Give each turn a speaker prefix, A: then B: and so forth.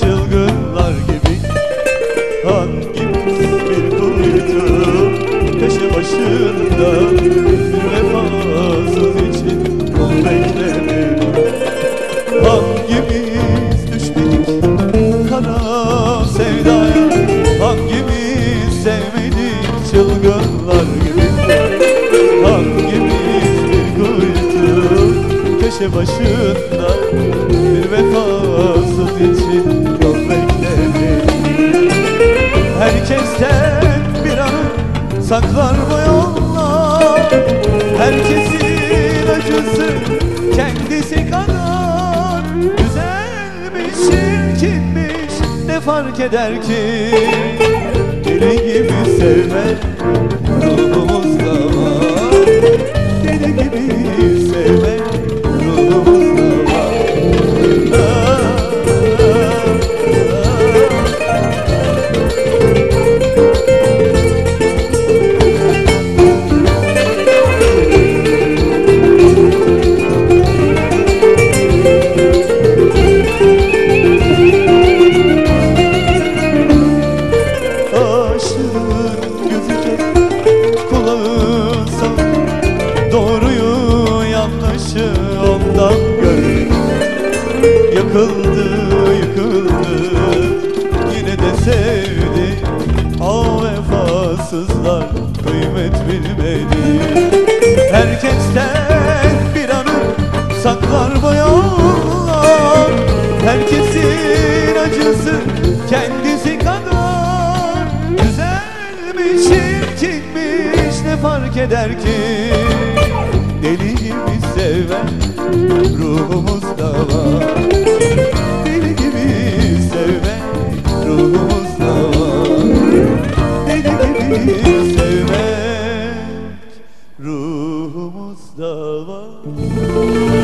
A: çılgınlar gibi. Hangimiz bir kuytu köşe başında Bir vefasız için yol bekledik Hangimiz düşmedik kara sevdaya. Hangimiz sevmedik çılgınlar gibi. Hangimiz bir kuytu köşe başında için yol bekledik Herkesten bir anı saklar bu yollar. Herkesin acısı kendisi kadar. Güzelmiş, çirkinmiş ne fark eder ki? Deli gibi sevmek kıymet bilmedi. Herkesten bir anı saklar bayanlar Herkesin acısı kendisi kadar. Güzel mi çirkinmiş ne fark eder ki? Deli gibi seven ruhumuzda var. Deli gibi seven ruhumuzda var. Deli gibi Música